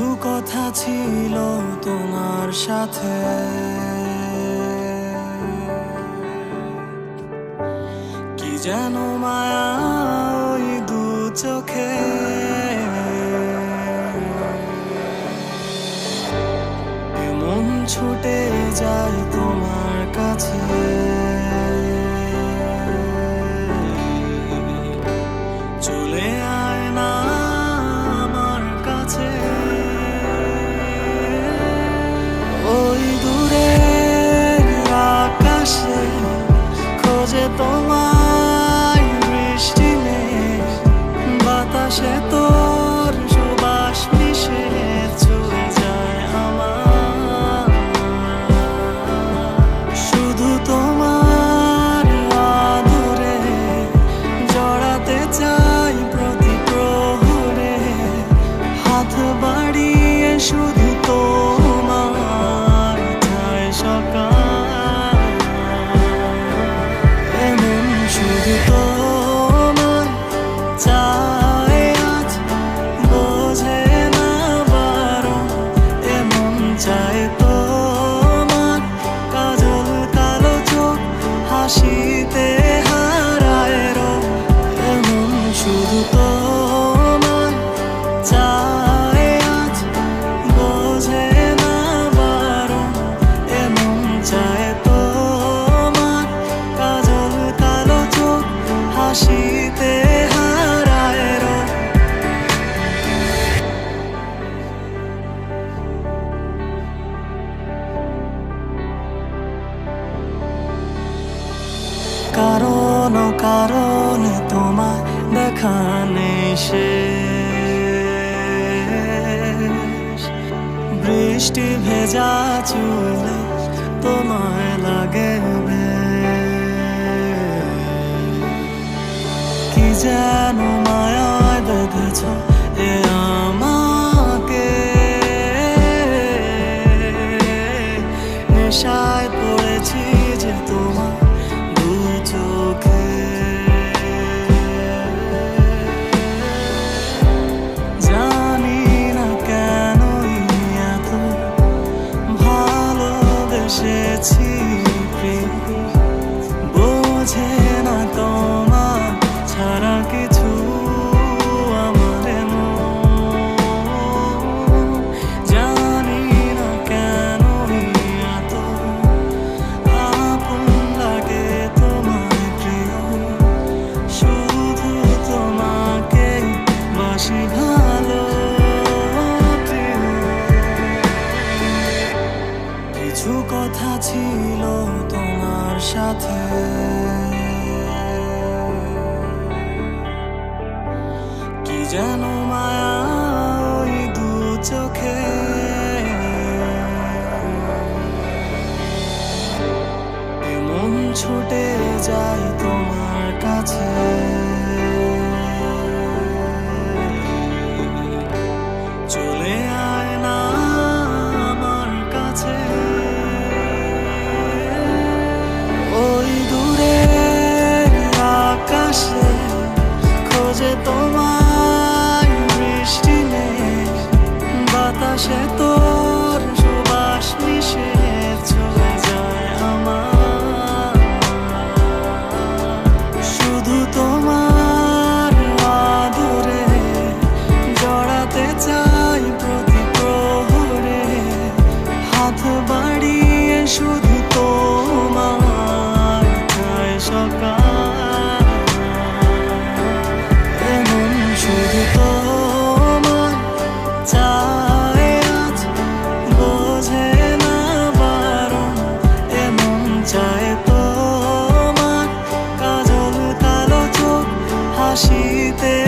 কিছু কথা ছিল তোমার সাথে। কি যেন মায়া ওই দু চোখে। এমন ছুটে যায় তোমার কাছে। she কারণ কারণ তোমার দেখা নেই বৃষ্টি ভেজা চুলে তোমায় লাগে কি যেন মায়া বেঁধেছ কি যেন মায়া ওই দু চোখে। এমন ছুটে যাই তোমার কাছে। হাসিতে